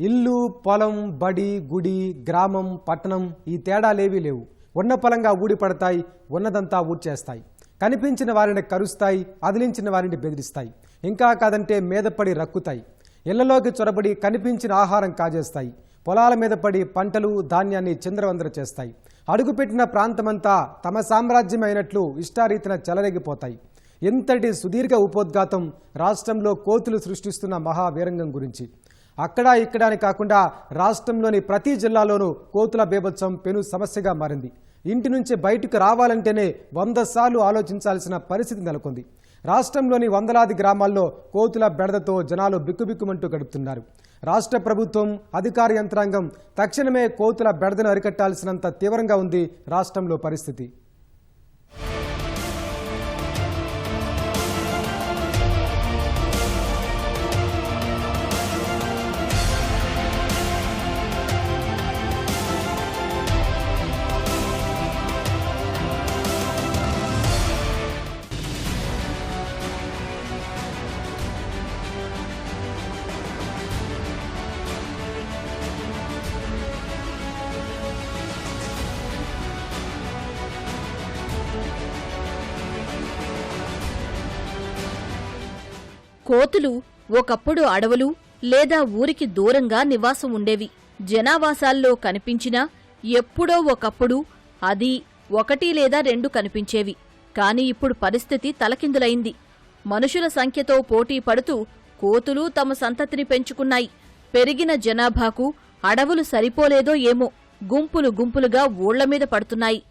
ఇల్లు పొలం బడి గుడి గ్రామం పట్టణం ఈ తేడాలేవీ లేవు. ఉన్న పొలంగా ఊడిపడతాయి ఉన్నదంతా ఊడ్చేస్తాయి. కనిపించిన వారిని కరుస్తాయి అదిలించిన వారిని బెదిరిస్తాయి. ఇంకా కాదంటే మీదపడి రక్కుతాయి. ఇళ్ళలోకి చొరబడి కనిపించిన ఆహారం కాజేస్తాయి. పొలాల మీద పడి పంటలు ధాన్యాన్ని చంద్రవందర చేస్తాయి. అడుగుపెట్టిన ప్రాంతమంతా తమ సామ్రాజ్యమైనట్లు ఇష్టారీతిన చెలరేగిపోతాయి. ఎంతటి సుదీర్ఘ ఉపోద్ఘాతం రాష్ట్రంలో కోతులు సృష్టిస్తున్న మహావీరంగం గురించి. అక్కడ ఇక్కడ అని కాకుండా రాష్ట్రంలోని ప్రతి జిల్లాలోనూ కోతుల బేభత్సం పెను సమస్యగా మారింది. ఇంటి నుంచి బయటకు రావాలంటేనే వంద సార్లు ఆలోచించాల్సిన పరిస్థితి నెలకొంది. రాష్ట్రంలోని వందలాది గ్రామాల్లో కోతుల బెడదతో జనాలు బిక్కుబిక్కుమంటూ గడుపుతున్నారు. రాష్ట్ర ప్రభుత్వం అధికార యంత్రాంగం తక్షణమే కోతుల బెడదను అరికట్టాల్సినంత తీవ్రంగా ఉంది రాష్ట్రంలో పరిస్థితి. కోతులు ఒకప్పుడు అడవులు లేదా ఊరికి దూరంగా నివాసం ఉండేవి. జనావాసాల్లో కనిపించినా ఎప్పుడో ఒకప్పుడు అది ఒకటి లేదా రెండు కనిపించేవి. కాని ఇప్పుడు పరిస్థితి తలకిందులైంది. మనుషుల సంఖ్యతో పోటీ పడుతూ కోతులు తమ సంతతిని పెంచుకున్నాయి. పెరిగిన జనాభాకు అడవులు సరిపోలేదో ఏమో గుంపులు గుంపులుగా ఊళ్ళ మీద పడుతున్నాయి.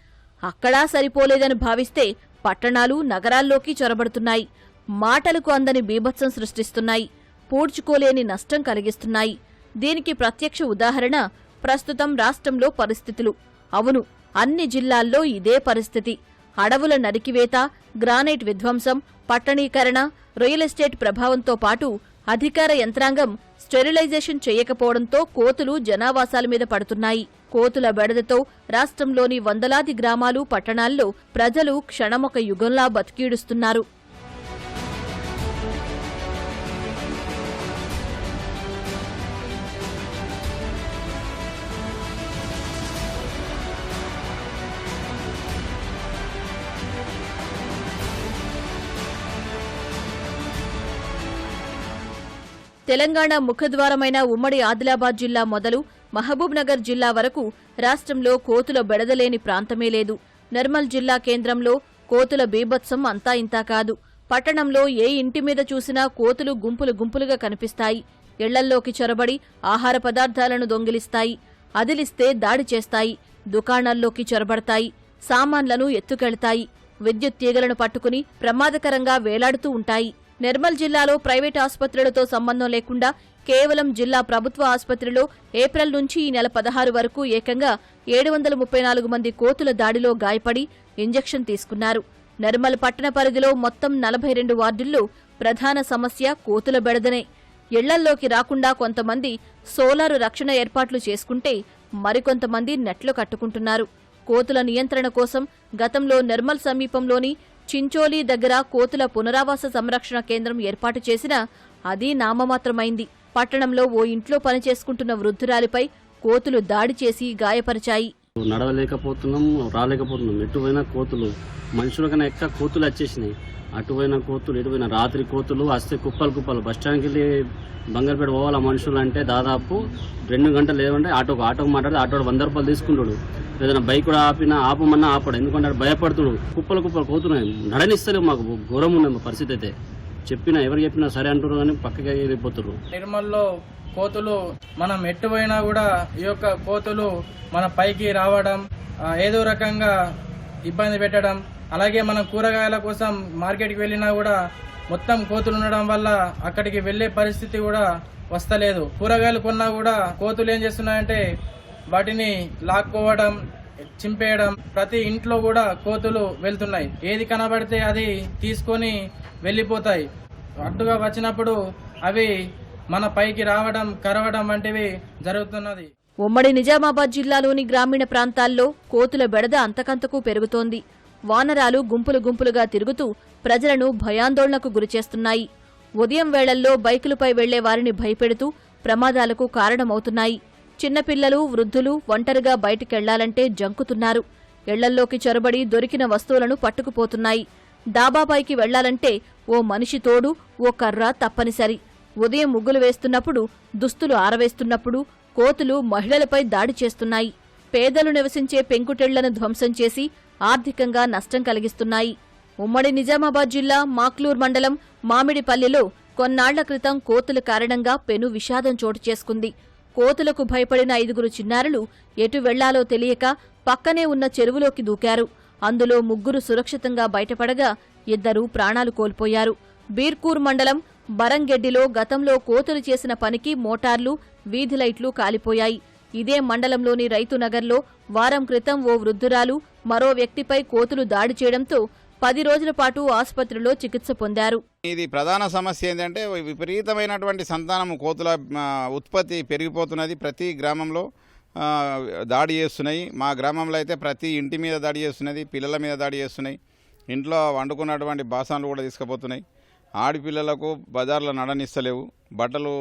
అక్కడా సరిపోలేదని భావిస్తే పట్టణాలు నగరాల్లోకి చొరబడుతున్నాయి. మాటలకు అందని బీభత్సం సృష్టిస్తున్నాయి. పూడ్చుకోలేని నష్టం కలిగిస్తున్నాయి. దీనికి ప్రత్యక్ష ఉదాహరణ ప్రస్తుతం రాష్ట్రంలో పరిస్థితులు. అవును అన్ని జిల్లాల్లో ఇదే పరిస్థితి. అడవుల నరికివేత గ్రానైట్ విధ్వంసం పట్టణీకరణ రియల్ ఎస్టేట్ ప్రభావంతో పాటు అధికార యంత్రాంగం స్టెరిలైజేషన్ చేయకపోవడంతో కోతులు జనావాసాల మీద పడుతున్నాయి. కోతుల బెడదతో రాష్ట్రంలోని వందలాది గ్రామాలు పట్టణాల్లో ప్రజలు క్షణమొక యుగంలా బతికీడుస్తున్నారు. తెలంగాణ ముఖద్వారమైన ఉమ్మడి ఆదిలాబాద్ జిల్లా మొదలు మహబూబ్ నగర్ జిల్లా వరకు రాష్ట్రంలో కోతుల బెడదలేని ప్రాంతమే లేదు. నిర్మల్ జిల్లా కేంద్రంలో కోతుల బీభత్సం అంతా ఇంతా కాదు. పట్టణంలో ఏ ఇంటి మీద చూసినా కోతులు గుంపులు గుంపులుగా కనిపిస్తాయి. ఇళ్ళల్లోకి చొరబడి ఆహార పదార్థాలను దొంగిలిస్తాయి. అదిలిస్తే దాడి చేస్తాయి. దుకాణాల్లోకి చొరబడతాయి. సామాన్లను ఎత్తుకెళ్తాయి. విద్యుత్ తీగలను పట్టుకుని ప్రమాదకరంగా వేలాడుతూ ఉంటాయి. నిర్మల్ జిల్లాలో ప్రైవేట్ ఆసుపత్రులతో సంబంధం లేకుండా కేవలం జిల్లా ప్రభుత్వ ఆసుపత్రిలో ఏప్రిల్ నుంచి ఈ నెల పదహారు వరకు ఏకంగా ఏడు వందల ముప్పై నాలుగు మంది కోతుల దాడిలో గాయపడి ఇంజెక్షన్ తీసుకున్నారు. నిర్మల్ పట్టణ పరిధిలో మొత్తం నలభై రెండు వార్డుల్లో ప్రధాన సమస్య కోతుల బెడదనే. ఇళ్ళల్లోకి రాకుండా కొంతమంది సోలారు రక్షణ ఏర్పాట్లు చేసుకుంటే మరికొంతమంది నెట్లు కట్టుకుంటున్నారు. కోతుల నియంత్రణ కోసం గతంలో నిర్మల్ సమీపంలోని చించోలి దగ్గర కోతుల పునరావాస సంరక్షణ కేంద్రం ఏర్పాటు చేసినా అది నామమాత్రమైంది. పట్టణంలో ఓ ఇంట్లో పనిచేసుకుంటున్న వృద్ధురాలిపై కోతులు దాడి చేసి గాయపరిచాయి. నడవలేకపోతున్నాం రాలేకపోతున్నాం. ఎటువైనా కోతులు మనుషులకన్నా ఎక్క కోతులు వచ్చేసినాయి. అటువైన కోతులు ఎటువైన రాత్రి కోతులు వస్తే కుప్పలు కుప్పలు. బస్ స్టాండ్కి వెళ్ళి బంగారుపేట పోవాల మనుషులు అంటే దాదాపు రెండు గంటలు లేదంటే ఆటోకు ఆటోకు మాట్లాడితే ఆటో వంద రూపాయలు తీసుకుంటాడు. ఏదైనా బైక్ కూడా ఆపినా ఆపమన్నా ఆపడు. ఎందుకంటే భయపడుతుడు. కుప్పలు కుప్పలు కోతున్నాయి. నడనిస్తలేవు మాకు. ఘోరం ఉన్నది పరిస్థితి అయితే. చెప్పినా ఎవరు చెప్పినా సరే అంటారు కానీ పక్కకి వెళ్ళిపోతున్నారు నిర్మల్లో కోతులు మనం ఎట్టుపోయినా కూడా ఈ యొక్క కోతులు మన పైకి రావడం ఏదో రకంగా ఇబ్బంది పెట్టడం అలాగే మనం కూరగాయల కోసం మార్కెట్కి వెళ్ళినా కూడా మొత్తం కోతులు ఉండడం వల్ల అక్కడికి వెళ్ళే పరిస్థితి కూడా వస్తలేదు. కూరగాయలు కొన్నా కూడా కోతులు ఏం చేస్తున్నాయంటే వాటిని లాక్కోవడం చింపేయడం ప్రతి ఇంట్లో కూడా కోతులు వెళ్తున్నాయి. ఏది కనబడితే అది తీసుకొని వెళ్ళిపోతాయి. అడ్డుగా వచ్చినప్పుడు అవి మన పైకి రావడం కరవడం వంటివి జరుగుతున్నది. ఉమ్మడి నిజామాబాద్ జిల్లాలోని గ్రామీణ ప్రాంతాల్లో కోతుల బెడద అంతకంతకు పెరుగుతోంది. వానరాలు గుంపులు గుంపులుగా తిరుగుతూ ప్రజలను భయాందోళనకు గురిచేస్తున్నాయి. ఉదయం వేళల్లో బైకులపై వెళ్ళే వారిని భయపెడుతూ ప్రమాదాలకు కారణమవుతున్నాయి. చిన్నపిల్లలు వృద్ధులు ఒంటరిగా బయటికెళ్ళాలంటే జంకుతున్నారు. ఇళ్ళల్లోకి చొరబడి దొరికిన వస్తువులను పట్టుకుపోతున్నాయి. డాబాపైకి వెళ్ళాలంటే ఓ మనిషి తోడు ఓ కర్ర తప్పనిసరి. ఉదయం ముగ్గులు వేస్తున్నప్పుడు దుస్తులు ఆరవేస్తున్నప్పుడు కోతులు మహిళలపై దాడి చేస్తున్నాయి. పేదలు నివసించే పెంకుటెళ్ళను ధ్వంసం చేసి ఆర్థికంగా నష్టం కలిగిస్తున్నాయి. ఉమ్మడి నిజామాబాద్ జిల్లా మాక్లూర్ మండలం మామిడిపల్లిలో కొన్నాళ్ళ క్రితం కోతుల కారణంగా పెను విషాదం చోటు చేసుకుంది. కోతులకు భయపడిన ఐదుగురు చిన్నారులు ఎటు వెళ్ళాలో తెలియక పక్కనే ఉన్న చెరువులోకి దూకారు. అందులో ముగ్గురు సురక్షితంగా బయటపడగా ఇద్దరు ప్రాణాలు కోల్పోయారు. బీర్కూర్ మండలం బరంగెడ్డిలో గతంలో కోతులు చేసిన పనికి మోటార్లు వీధి లైట్లు కాలిపోయాయి. ఇదే మండలంలోని రైతు నగర్లో వారం క్రితం ఓ వృద్ధురాలు మరో వ్యక్తిపై కోతులు దాడి చేయడంతో పది రోజుల పాటు ఆసుపత్రిలో చికిత్స పొందారు. ఇది ప్రధాన సమస్య ఏంటంటే విపరీతమైనటువంటి సంతానం కోతుల ఉత్పత్తి పెరిగిపోతున్నది ప్రతి గ్రామంలో దాడి చేస్తున్నాయి. మా గ్రామంలో అయితే ప్రతి ఇంటి మీద దాడి చేస్తున్నది పిల్లల మీద దాడి చేస్తున్నాయి. ఇంట్లో వండుకున్నటువంటి బాసనలు కూడా తీసుకుపోతున్నాయి. ఆడపిల్లలకు బజార్లో నడనిస్తలేవు. బట్టలు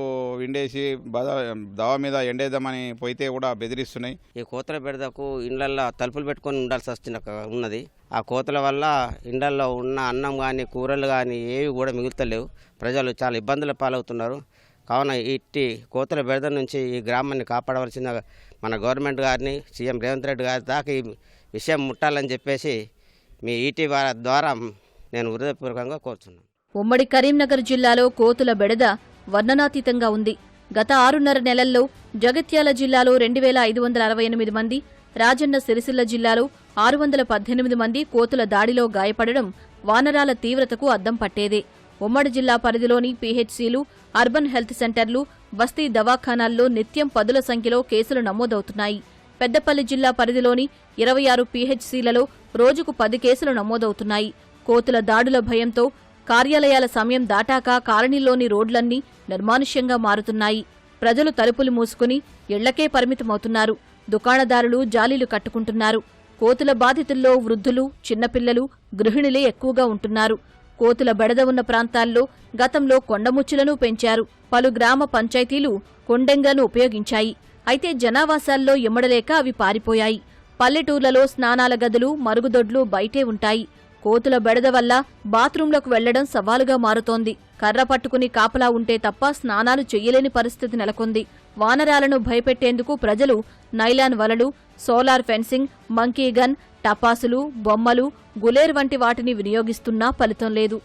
విండేసి బజార్ దవా మీద ఎండేద్దామని పోయితే కూడా బెదిరిస్తున్నాయి. ఈ కోతల బెడదకు ఇండ్లల్లో తలుపులు పెట్టుకొని ఉండాల్సి వస్తున్న ఉన్నది. ఆ కోతల వల్ల ఇండ్లల్లో ఉన్న అన్నం కానీ కూరలు కానీ ఏవి కూడా మిగులుతలేవు. ప్రజలు చాలా ఇబ్బందుల పాలవుతున్నారు. కావున ఇట్టి కోతల బెడద నుంచి ఈ గ్రామాన్ని కాపాడవలసిన మన గవర్నమెంట్ గారిని సీఎం రేవంత్ రెడ్డి గారి దాకా ఈ విషయం ముట్టాలని చెప్పేసి మీ ఈటీ ద్వారా నేను హృదయపూర్వకంగా కోరుతున్నాను ఉమ్మడి కరీంనగర్ జిల్లాలో కోతుల బెడద వర్ణనాతీతంగా ఉంది. గత ఆరున్నర నెలల్లో జగిత్యాల జిల్లాలో రెండు వేల ఐదు వందల అరవై ఎనిమిది మంది రాజన్న సిరిసిల్ల జిల్లాలో ఆరు వందల పద్దెనిమిది మంది కోతుల దాడిలో గాయపడడం వానరాల తీవ్రతకు అద్దం పట్టేదే. ఉమ్మడి జిల్లా పరిధిలోని పీహెచ్సీలు అర్బన్ హెల్త్ సెంటర్లు బస్తీ దవాఖానాల్లో నిత్యం పదుల సంఖ్యలో కేసులు నమోదవుతున్నాయి. పెద్దపల్లి జిల్లా పరిధిలోని ఇరవై ఆరు పీహెచ్సీలలో రోజుకు పది కేసులు నమోదవుతున్నాయి. కోతుల దాడుల భయంతో కార్యాలయాల సమయం దాటాక కాలనీలోని రోడ్లన్నీ నిర్మానుష్యంగా మారుతున్నాయి. ప్రజలు తలుపులు మూసుకుని ఇళ్ళకే పరిమితమవుతున్నారు. దుకాణదారులు జాలీలు కట్టుకుంటున్నారు. కోతుల బాధితుల్లో వృద్ధులు చిన్నపిల్లలు గృహిణులే ఎక్కువగా ఉంటున్నారు. కోతుల బెడద ఉన్న ప్రాంతాల్లో గతంలో కొండముచ్చులను పెంచారు. పలు గ్రామ పంచాయతీలు కొండెంగలను ఉపయోగించాయి. అయితే జనావాసాల్లో ఇమ్మడలేక అవి పారిపోయాయి. పల్లెటూర్లలో స్నానాల గదులు మరుగుదొడ్లు బయటే ఉంటాయి. కోతుల బెడద వల్ల బాత్రూంలకు వెళ్ళడం సవాలుగా మారుతోంది. కర్ర పట్టుకుని కాపలా ఉంటే తప్ప స్నానాలు చెయ్యలేని పరిస్థితి నెలకొంది. వానరాలను భయపెట్టేందుకు ప్రజలు నైలాన్ వలలు సోలార్ ఫెన్సింగ్ మంకీ గన్ టపాసులు బొమ్మలు గులేర్ వంటి వాటిని వినియోగిస్తున్నా ఫలితం లేదు.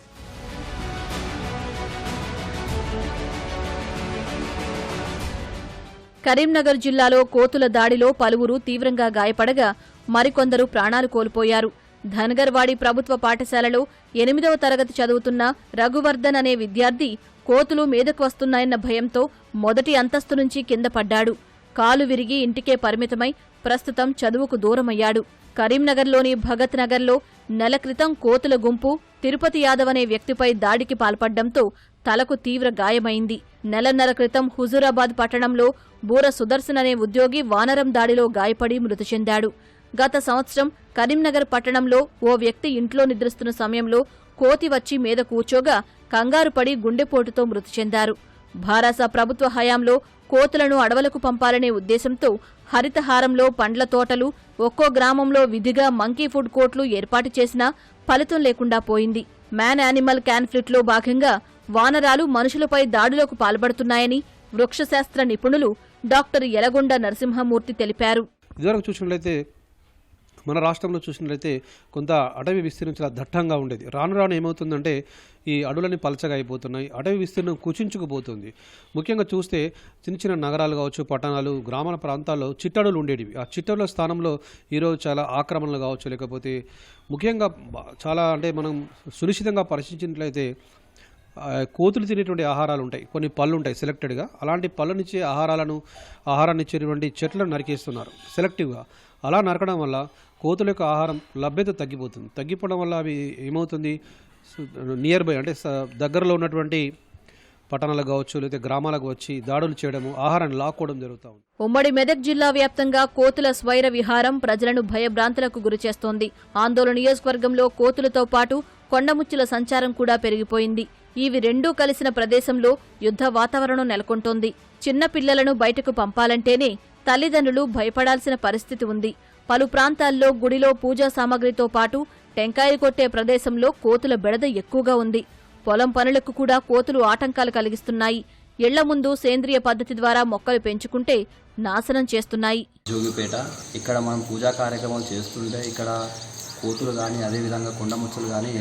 కరీంనగర్ జిల్లాలో కోతుల దాడిలో పలువురు తీవ్రంగా గాయపడగా మరికొందరు ప్రాణాలు కోల్పోయారు. ధనగర్వాడి ప్రభుత్వ పాఠశాలలో ఎనిమిదవ తరగతి చదువుతున్న రఘువర్ధన్ అనే విద్యార్థి కోతులు మీదకు వస్తున్నాయన్న భయంతో మొదటి అంతస్తు నుంచి కింద పడ్డాడు. కాలు విరిగి ఇంటికే పరిమితమై ప్రస్తుతం చదువుకు దూరమయ్యాడు. కరీంనగర్లోని భగత్ నగర్లో నెల క్రితం కోతుల గుంపు తిరుపతి యాదవ్ అనే వ్యక్తిపై దాడికి పాల్పడ్డంతో తలకు తీవ్ర గాయమైంది. నెలన్నర క్రితం హుజూరాబాద్ పట్టణంలో బూర సుదర్శన్ అనే ఉద్యోగి వానరం దాడిలో గాయపడి మృతి చెందాడు. గత సంవత్సరం కరీంనగర్ పట్టణంలో ఓ వ్యక్తి ఇంట్లో నిద్రిస్తున్న సమయంలో కోతి వచ్చి మీద కూర్చోగా కంగారుపడి గుండెపోటుతో మృతి చెందారు. భారాస ప్రభుత్వ హయాంలో కోతులను అడవులకు పంపాలనే ఉద్దేశంతో హరితహారంలో పండ్ల తోటలు ఒక్కో గ్రామంలో విధిగా మంకీ ఫుడ్ కోర్టులు ఏర్పాటు చేసినా ఫలితం లేకుండా పోయింది. మ్యాన్ యానిమల్ కాన్ఫ్లిక్ట్లో భాగంగా వానరాలు మనుషులపై దాడులకు పాల్పడుతున్నాయని వృక్షశాస్త్ర నిపుణులు డాక్టర్ యలగొండ నరసింహమూర్తి తెలిపారు. ఇదివరకు చూసినట్లయితే మన రాష్ట్రంలో చూసినట్లయితే కొంత అటవీ విస్తీర్ణం చాలా దట్టంగా ఉండేది. రాను రాను ఏమవుతుందంటే ఈ అడవులని పలచగా అయిపోతున్నాయి. అటవీ విస్తీర్ణం కుచించుకుపోతుంది. ముఖ్యంగా చూస్తే చిన్న చిన్న నగరాలు కావచ్చు పట్టణాలు గ్రామాల ప్రాంతాల్లో చిట్టడులు ఉండేవి ఆ చిట్టడుల స్థానంలో ఈరోజు చాలా ఆక్రమణలు కావచ్చు లేకపోతే ముఖ్యంగా చాలా అంటే మనం సునిశ్చితంగా పరిశీలించినట్లయితే కోతులు తినేటువంటి ఆహారాలు ఉంటాయి. కొన్ని పళ్ళు ఉంటాయి సెలెక్టెడ్గా. అలాంటి పళ్ళనిచ్చే ఆహారాలను ఆహారాన్ని ఇచ్చేటువంటి చెట్లను నరికేస్తున్నారు. సెలెక్టివ్గా. అలా నరకడం వల్ల కోతుల యొక్క ఆహారం లభ్యత తగ్గిపోతుంది. తగ్గిపోవడం వల్ల అవి ఏమవుతుంది? నియర్ బై అంటే దగ్గరలో ఉన్నటువంటి పట్టణాలకు కావచ్చు లేకపోతే గ్రామాలకు వచ్చి దాడులు చేయడము ఆహారాన్ని లాక్కోవడం జరుగుతూ ఉంది. ఉమ్మడి మెదక్ జిల్లా వ్యాప్తంగా కోతుల స్వైర విహారం ప్రజలను భయభ్రాంతులకు గురిచేస్తోంది ఆందోళన నియోజకవర్గంలో కోతులతో పాటు కొండముచ్చుల సంచారం కూడా పెరిగిపోయింది. ఇవి రెండూ కలిసిన ప్రదేశంలో యుద్ధ వాతావరణం నెలకొంటోంది. చిన్న పిల్లలను బయటకు పంపాలంటేనే తల్లిదండ్రులు భయపడాల్సిన పరిస్థితి ఉంది. పలు ప్రాంతాల్లో గుడిలో పూజా సామాగ్రితో పాటు టెంకాయలు కొట్టే ప్రదేశంలో కోతుల బెడద ఎక్కువగా ఉంది. పొలం పనులకు కూడా కోతులు ఆటంకాలు కలిగిస్తున్నాయి. ఇళ్ళ ముందు సేంద్రియ పద్ధతి ద్వారా మొక్కలు పెంచుకుంటే నాశనం చేస్తున్నాయి. జోగిపేట ఇక్కడ మనం పూజా కార్యక్రమాలు చేస్తుంటే ఇక్కడ కోతులు కానీ అదేవిధంగా కొండముచ్చులు కానీ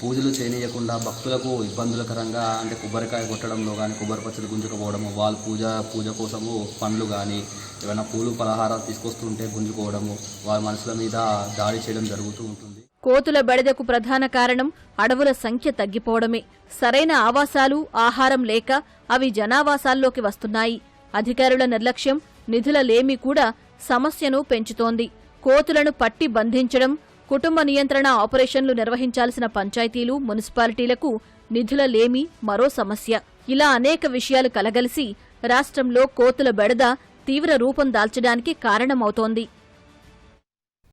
పూజలు చేయనీయకుండా భక్తులకు ఇబ్బందులకరంగా అంటే కొబ్బరికాయ కొట్టడంలో కానీ కొబ్బరి పచ్చడి గుంజుకపోవడము వాళ్ళ పూజ పూజ కోసము పండ్లు కానీ ఏమైనా పూలు పలహారాలు తీసుకొస్తుంటే గుంజుకోవడము వాళ్ళ మనుషుల మీద దాడి చేయడం జరుగుతూ ఉంటుంది. కోతుల బెడదకు ప్రధాన కారణం అడవుల సంఖ్య తగ్గిపోవడమే. సరైన ఆవాసాలు ఆహారం లేక అవి జనావాసాల్లోకి వస్తున్నాయి. అధికారుల నిర్లక్ష్యం నిధుల లేమి కూడా సమస్యను పెంచుతోంది. కోతులను పట్టి బంధించడం కుటుంబ నియంత్రణ ఆపరేషన్లు నిర్వహించాల్సిన పంచాయతీలు మున్సిపాలిటీలకు నిధుల లేమి మరో సమస్య. ఇలా అనేక విషయాలు కలగలిసి రాష్ట్రంలో కోతుల బెడద తీవ్ర రూపం దాల్చడానికి కారణమవుతోంది.